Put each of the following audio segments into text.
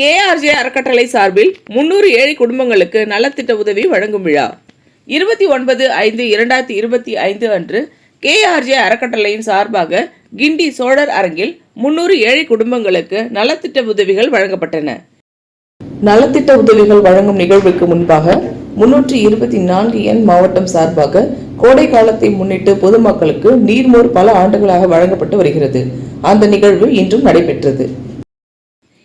கேஆர்ஜே அறக்கட்டளை சார்பில் முன்னூறு ஏழை குடும்பங்களுக்கு நலத்திட்ட உதவி வழங்கும் விழா. இருபத்தி ஒன்பது ஐந்து இரண்டாயிரத்தி இருபத்தி ஐந்து அன்று கேஆர்ஜே அறக்கட்டளையின் சார்பாக கிண்டி சோழர் அரங்கில் முன்னூறு ஏழை குடும்பங்களுக்கு நலத்திட்ட உதவிகள் வழங்கப்பட்டன. நலத்திட்ட உதவிகள் வழங்கும் நிகழ்வுக்கு முன்பாக முன்னூற்றி இருபத்தி நான்கு எண் மாவட்டம் சார்பாக கோடை காலத்தை முன்னிட்டு பொதுமக்களுக்கு நீர்மோர் பல ஆண்டுகளாக வழங்கப்பட்டு வருகிறது. அந்த நிகழ்வு இன்றும் நடைபெற்றது.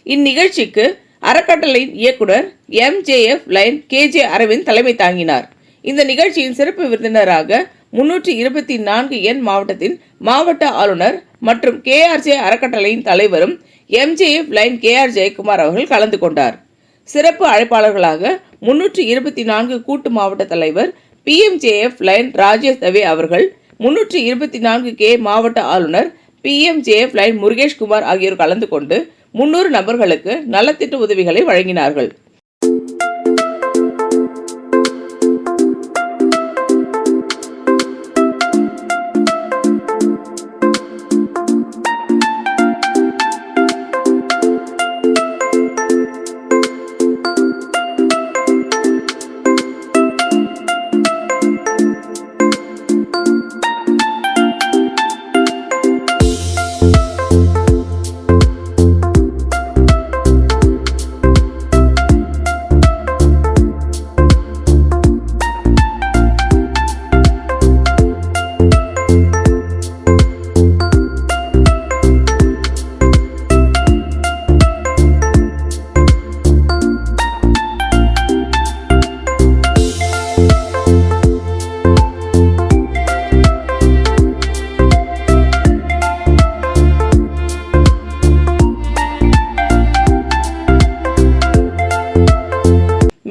இந்நிகழ்ச்சிக்கு அறக்கட்டளையின் இயக்குனர் எம்ஜேஎஃப் லைன் கேஜே அரவிந்த் தலைமை தாங்கினார். இந்த நிகழ்ச்சியின் சிறப்பு விருந்தினராக முன்னூற்றி இருபத்தி நான்கு எண் மாவட்டத்தின் மாவட்ட ஆளுநர் மற்றும் கேஆர்ஜே அறக்கட்டளையின் தலைவரும் எம்ஜேஎஃப் லைன் கேஆர் ஜெயக்குமார் அவர்கள் கலந்து கொண்டார். சிறப்பு அழைப்பாளர்களாக முன்னூற்றி இருபத்தி நான்கு கூட்டு மாவட்ட தலைவர் பிஎம்ஜேஎஃப் லைன் ராஜேஷ் தவே அவர்கள் முன்னூற்றி இருபத்தி நான்கு கே மாவட்ட ஆளுநர் பிஎம்ஜேஎஃப் லைன் முருகேஷ் குமார் ஆகியோர் கலந்து கொண்டு முன்னூறு நபர்களுக்கு நலத்திட்ட உதவிகளை வழங்கினார்கள்.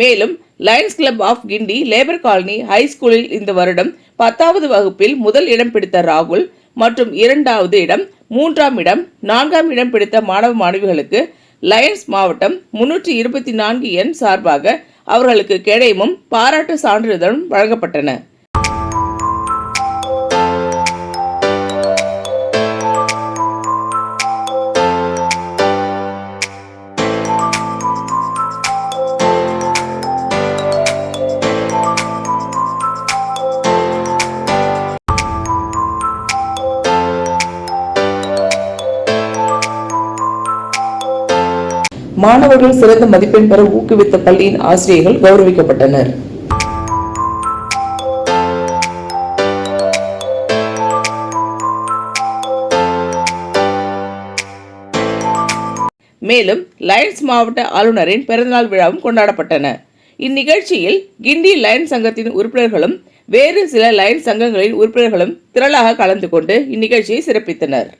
மேலும் lions club of Guindy labour colony high ஸ்கூலில் இந்த வருடம் பத்தாவது வகுப்பில் முதல் இடம் பிடித்த ராகுல் மற்றும் இரண்டாவது இடம் மூன்றாம் இடம் நான்காம் இடம் பிடித்த மாணவ மாணவிகளுக்கு லயன்ஸ் மாவட்டம் முன்னூற்றி இருபத்தி நான்கு எண் சார்பாக அவர்களுக்கு கேடயமும் பாராட்டு சான்றிதழும் வழங்கப்பட்டன. மாணவர்கள் சிறந்த மதிப்பெண் பெற ஊக்குவித்த பள்ளியின் ஆசிரியர்கள் கௌரவிக்கப்பட்டனர். மேலும் லயன்ஸ் மாவட்ட ஆளுநரின் பிறந்தநாள் விழாவும் கொண்டாடப்பட்டன. இந்நிகழ்ச்சியில் கிண்டி லயன்ஸ் சங்கத்தின் உறுப்பினர்களும் வேறு சில லயன்ஸ் சங்கங்களின் உறுப்பினர்களும் திரளாக கலந்து கொண்டு இந்நிகழ்ச்சியை சிறப்பித்தனர்.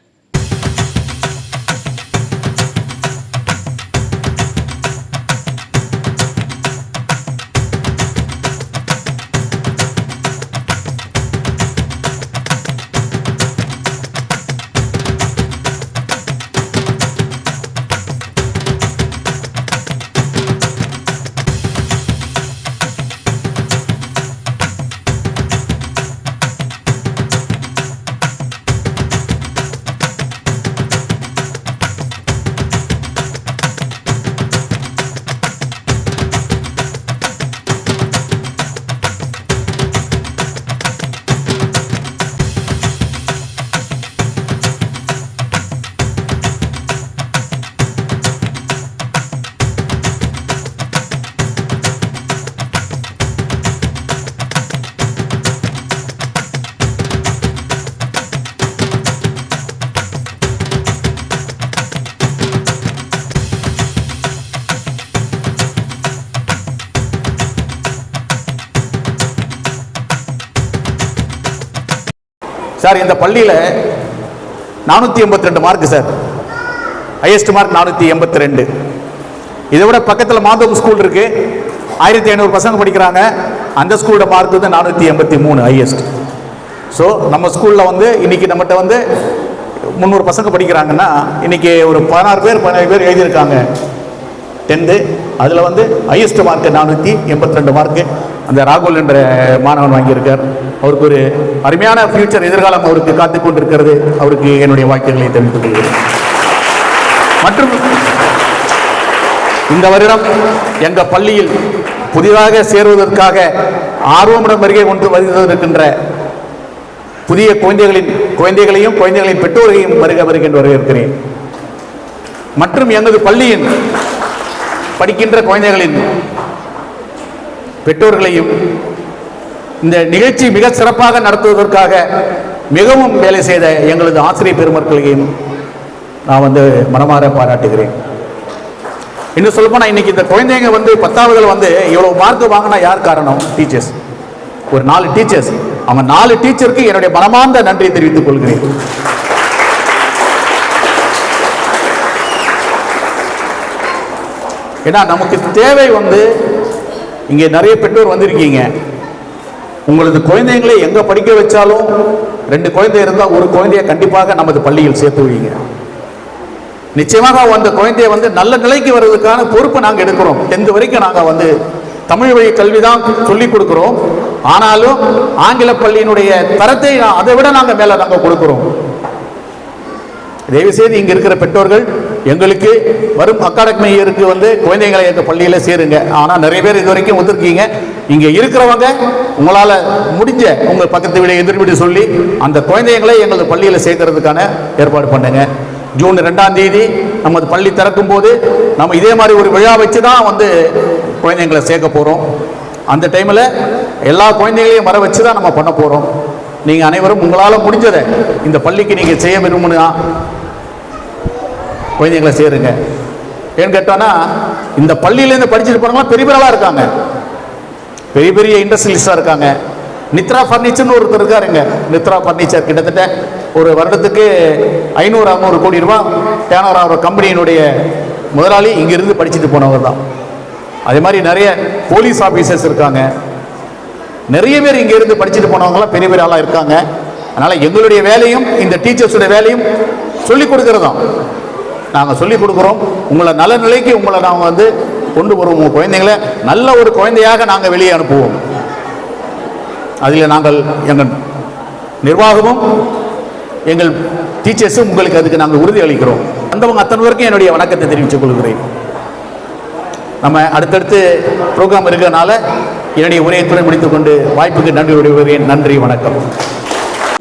சார் இந்த பள்ளியில் நானூற்றி எண்பத்தி ரெண்டு மார்க் சார். ஹையஸ்ட் மார்க் நானூற்றி எண்பத்தி ரெண்டு இதை விட பக்கத்தில் மாந்தோப்பு ஸ்கூல் இருக்கு. ஆயிரத்தி ஐநூறு பசங்க படிக்கிறாங்க. அந்த ஸ்கூலோட மார்க் வந்து நானூற்றி எண்பத்தி மூணு ஹையஸ்ட் ஸோ நம்ம ஸ்கூலில் வந்து இன்னைக்கு நம்மகிட்ட வந்து முந்நூறு பசங்க படிக்கிறாங்கன்னா இன்னைக்கு ஒரு பதினாறு பேர் பதினேழு பேர் எழுதியிருக்காங்க. டென்த்து அதில் வந்து ஹையஸ்ட் மார்க்கு நானூற்றி எண்பத்தி ரெண்டு மார்க்கு அந்த ராகுல் என்ற மாணவன் வாங்கியிருக்கார். அவருக்கு ஒரு அருமையான ஃபியூச்சர் எதிர்காலம் அவருக்கு காத்து கொண்டிருக்கிறது. அவருக்கு என்னுடைய வாக்கியங்களை தெரிவித்துக் கொள்கிறேன். மற்றும் இந்த வருடம் எங்கள் பள்ளியில் புதிதாக சேருவதற்காக ஆர்வமுடன் வருகை கொண்டு வருகின்ற புதிய குழந்தைகளின் குழந்தைகளையும் குழந்தைகளின் பெற்றோரையும் வருக வருகின்ற வரவேற்கிறேன். மற்றும் எங்களது பள்ளியின் படிக்கின்ற குழந்தைகளின் பெற்றோர்களையும் இந்த நிகழ்ச்சி மிக சிறப்பாக நடத்துவதற்காக மிகவும் வேலை செய்த எங்களது ஆசிரியர் பெருமக்களையும் நான் வந்து மனமாற பாராட்டுகிறேன். இன்னும் சொல்லப்போனால் இன்னைக்கு இந்த குழந்தைங்க வந்து பத்தாவதுகள் வந்து இவ்வளவு மார்க் வாங்கினா யார் காரணம்? டீச்சர்ஸ் ஒரு நாலு டீச்சர்ஸ் அவங்க நாலு டீச்சருக்கு என்னுடைய மனமார்ந்த நன்றியை தெரிவித்துக் கொள்கிறேன். ஏன்னா நமக்கு தேவை வந்து இங்கே நிறைய பெற்றோர் வந்திருக்கீங்க. உங்களது குழந்தைங்களை எங்க படிக்க வச்சாலும் ரெண்டு குழந்தை இருந்தால் ஒரு குழந்தைய கண்டிப்பாக நமது பள்ளியில் சேர்த்து வைங்க நிச்சயமாக அந்த குழந்தைய வந்து நல்ல நிலைக்கு வர்றதுக்கான பொறுப்பை நாங்கள் எடுக்கிறோம். டென்த் வரைக்கும் நாங்கள் வந்து தமிழ் வழி கல்வி தான் சொல்லிக் கொடுக்கிறோம். ஆனாலும் ஆங்கில பள்ளியினுடைய தரத்தை அதை விட நாங்கள் மேலே நாங்கள் கொடுக்கிறோம். தயவுசெய்து இங்க இருக்கிற பெற்றோர்கள் எங்களுக்கு வரும் அகாடமி இயருக்கு வந்து குழந்தைங்களை எங்கள் பள்ளியில் சேருங்க. ஆனால் நிறைய பேர் இது வரைக்கும் வந்திருக்கீங்க இங்கே இருக்கிறவங்க உங்களால் முடிஞ்ச உங்கள் பக்கத்து வீடு எதிர் வீடு சொல்லி அந்த குழந்தைங்களை எங்களது பள்ளியில் சேர்க்கறதுக்கான ஏற்பாடு பண்ணுங்க. ஜூன் ரெண்டாம் தேதி நமது பள்ளி திறக்கும் போது நம்ம இதே மாதிரி ஒரு விழா வச்சு தான் வந்து குழந்தைங்களை சேர்க்க போகிறோம் அந்த டைமில் எல்லா குழந்தைகளையும் வர வச்சு தான் நம்ம பண்ண போகிறோம் நீங்கள் அனைவரும் உங்களால் முடிஞ்சதை இந்த பள்ளிக்கு நீங்கள் செய்ய விரும்புனா குழந்தைங்களை சேருங்க. ஏன்னு கேட்டோன்னா இந்த பள்ளியிலேருந்து படிச்சுட்டு போனவங்களாம் பெரிய பெரிய இருக்காங்க. பெரிய பெரிய இண்டஸ்ட்ரியலிஸ்டாக இருக்காங்க. நித்ரா ஃபர்னிச்சர்னு ஒருத்தர் இருக்காருங்க. நித்ரா ஃபர்னிச்சர் கிட்டத்தட்ட ஒரு வருடத்துக்கு ஐநூறு அறநூறு கோடி ரூபா டேனோர் ஆகிற கம்பெனியினுடைய முதலாளி இங்கிருந்து படிச்சுட்டு போனவர் தான். அதே மாதிரி நிறைய போலீஸ் ஆஃபீஸர்ஸ் இருக்காங்க. நிறைய பேர் இங்கேருந்து படிச்சுட்டு போனவங்களாம் பெரிய பெரிய ஆளாக இருக்காங்க. அதனால் எங்களுடைய வேலையும் இந்த டீச்சர்ஸோட வேலையும் சொல்லிக் கொடுக்கறதும். நாங்கள் சொல்லிக் கொடுக்குறோம். உங்களை நல்ல நிலைக்கு உங்களை நாங்கள் வந்து கொண்டு வருவோம் உங்கள் குழந்தைங்களை. நல்ல ஒரு குழந்தையாக நாங்கள் வெளியே அனுப்புவோம். அதில் நாங்கள் எங்கள் நிர்வாகமும் எங்கள் டீச்சர்ஸும் உங்களுக்கு அதுக்கு நாங்கள் உறுதி அளிக்கிறோம். வந்தவங்க அத்தனை பேருக்கும் என்னுடைய வணக்கத்தை தெரிவித்துக் கொள்கிறேன். நம்ம அடுத்தடுத்து ப்ரோக்ராம் இருக்கிறனால என்னுடைய உரையை துறை முடித்துக் கொண்டு வாய்ப்புக்கு நன்றி விடுகிறேன் நன்றி வணக்கம்.